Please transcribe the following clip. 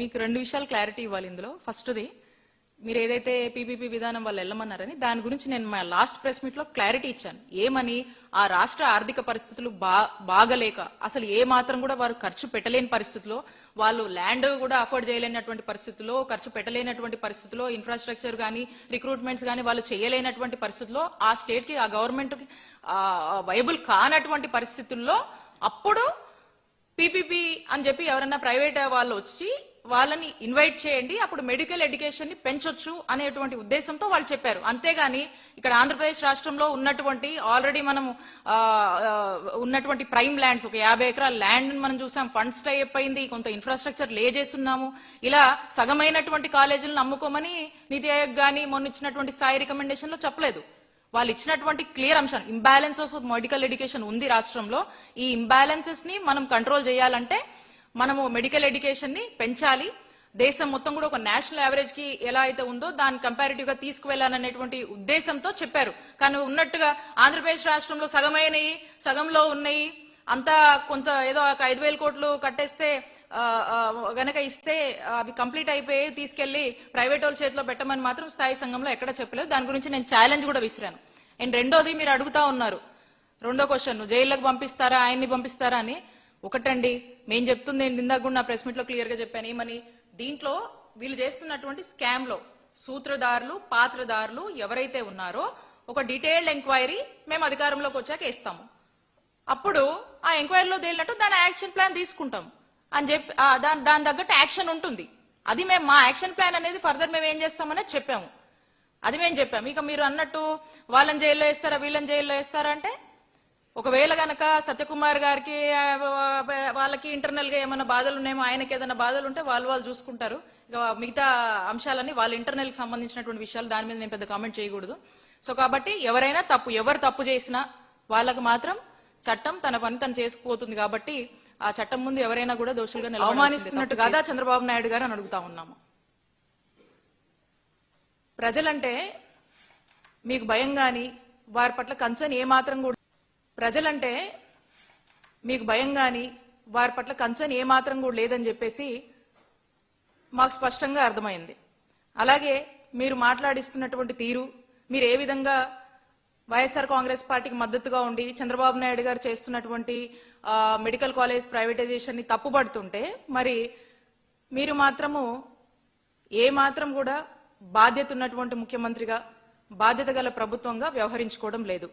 మీకు రెండు విషయాలు క్లారిటీ ఇవ్వాలి ఇందులో. ఫస్ట్ది మీరు ఏదైతే పీపీపీ విధానం వాళ్ళు వెళ్ళమన్నారని దాని గురించి నేను మా లాస్ట్ ప్రెస్ మీట్లో క్లారిటీ ఇచ్చాను. ఏమని? ఆ రాష్ట్ర ఆర్థిక పరిస్థితులు బా బాగలేక అసలు ఏ మాత్రం కూడా వారు ఖర్చు పెట్టలేని పరిస్థితిలో వాళ్ళు ల్యాండ్ కూడా అఫోర్డ్ చేయలేనటువంటి పరిస్థితుల్లో ఖర్చు పెట్టలేనటువంటి పరిస్థితుల్లో ఇన్ఫ్రాస్ట్రక్చర్ కానీ రిక్రూట్మెంట్స్ కానీ వాళ్ళు చేయలేనటువంటి పరిస్థితుల్లో ఆ స్టేట్కి ఆ గవర్నమెంట్కి వైబుల్ కానటువంటి పరిస్థితుల్లో అప్పుడు పీపీపీ అని చెప్పి ఎవరైనా ప్రైవేట్ వాళ్ళు వచ్చి వాళ్ళని ఇన్వైట్ చేయండి అప్పుడు మెడికల్ ఎడ్యుకేషన్ని పెంచొచ్చు అనేటువంటి ఉద్దేశంతో వాళ్ళు చెప్పారు. అంతేగాని ఇక్కడ ఆంధ్రప్రదేశ్ రాష్ట్రంలో ఉన్నటువంటి ఆల్రెడీ మనం ఉన్నటువంటి ప్రైమ్ ల్యాండ్స్ ఒక యాభై ఎకరాల ల్యాండ్ మనం చూసాం ఫండ్స్ టై అయిపోయింది కొంత ఇన్ఫ్రాస్ట్రక్చర్ లే చేస్తున్నాము. ఇలా సగమైనటువంటి కాలేజీలను నమ్ముకోమని నీతి ఆయోగ్ గాని మొన్న ఇచ్చినటువంటి స్థాయి రికమెండేషన్లో చెప్పలేదు. వాళ్ళు ఇచ్చినటువంటి క్లియర్ అంశం ఇంబ్యాలెన్సెస్ ఆఫ్ మెడికల్ ఎడ్యుకేషన్ ఉంది రాష్ట్రంలో. ఈ ఇంబ్యాలెన్సెస్ని మనం కంట్రోల్ చేయాలంటే మనము మెడికల్ ఎడ్యుకేషన్ని పెంచాలి. దేశం మొత్తం కూడా ఒక నేషనల్ యావరేజ్కి ఎలా అయితే ఉందో దాన్ని కంపారిటివ్గా తీసుకువెళ్ళాలనేటువంటి ఉద్దేశంతో చెప్పారు. కానీ ఉన్నట్టుగా ఆంధ్రప్రదేశ్ రాష్ట్రంలో సగమైనవి సగంలో ఉన్నాయి. అంతా కొంత ఏదో ఒక ఐదు వేల కోట్లు కట్టేస్తే గనక ఇస్తే అవి కంప్లీట్ అయిపోయి తీసుకెళ్ళి ప్రైవేట్ వాళ్ళ చేతిలో పెట్టమని మాత్రం స్థాయి సంఘంలో ఎక్కడ చెప్పలేదు. దాని గురించి నేను ఛాలెంజ్ కూడా విసిరాను. అండ్ రెండోది మీరు అడుగుతా ఉన్నారు రెండో క్వశ్చన్ జైల్లోకి పంపిస్తారా? ఆయన్ని పంపిస్తారా? అని. ఒకటండి మేము చెప్తుంది నేను ఇందాక కూడా నా ప్రెస్ మీట్లో క్లియర్గా చెప్పాను. ఏమని? దీంట్లో వీళ్ళు చేస్తున్నటువంటి స్కామ్లో సూత్రధారులు పాత్రధారులు ఎవరైతే ఉన్నారో ఒక డీటెయిల్డ్ ఎంక్వైరీ మేము అధికారంలోకి వచ్చాక ఇస్తాము. అప్పుడు ఆ ఎంక్వైరీలో తేలినట్టు దాని యాక్షన్ ప్లాన్ తీసుకుంటాం. అని చెప్పి దాని దాని తగ్గట్టు యాక్షన్ ఉంటుంది. అది మేము మా యాక్షన్ ప్లాన్ అనేది ఫర్దర్ మేము ఏం చేస్తామనేది చెప్పాము. అది మేము చెప్పాము. ఇక మీరు అన్నట్టు వాళ్ళని జైల్లో వేస్తారా వీళ్ళని జైల్లో వేస్తారా అంటే ఒకవేళ గనక సత్యకుమార్ గారికి వాళ్ళకి ఇంటర్నల్గా ఏమైనా బాధలు ఉన్నాయేమో ఆయనకి ఏదైనా బాధలు ఉంటే వాళ్ళు వాళ్ళు చూసుకుంటారు. ఇక మిగతా అంశాలన్నీ వాళ్ళ ఇంటర్నల్కి సంబంధించినటువంటి విషయాలు దాని మీద నేను పెద్ద కామెంట్ చేయకూడదు. సో కాబట్టి ఎవరైనా తప్పు ఎవరు తప్పు చేసినా వాళ్ళకి మాత్రం చట్టం తన పని తను చేసుకుపోతుంది కాబట్టి ఆ చట్టం ముందు ఎవరైనా కూడా దోషులుగా అవమానిస్తున్నట్టు కాదా చంద్రబాబు నాయుడు గారు అని అడుగుతా ఉన్నాము. ప్రజలంటే మీకు భయం గాని వారి పట్ల కన్సర్న్ ఏ మాత్రం కూడా ప్రజలంటే మీకు భయం కానీ వారి పట్ల కన్సర్న్ ఏ మాత్రం కూడా లేదని చెప్పేసి మాకు స్పష్టంగా అర్థమైంది. అలాగే మీరు మాట్లాడిస్తున్నటువంటి తీరు మీరు ఏ విధంగా వైఎస్ఆర్ కాంగ్రెస్ పార్టీకి మద్దతుగా ఉండి చంద్రబాబు నాయుడు గారు చేస్తున్నటువంటి మెడికల్ కాలేజ్ ప్రైవేటైజేషన్ని తప్పుపడుతుంటే మరి మీరు మాత్రము ఏ మాత్రం కూడా బాధ్యత ఉన్నటువంటి ముఖ్యమంత్రిగా బాధ్యత గల ప్రభుత్వంగా వ్యవహరించుకోవడం లేదు.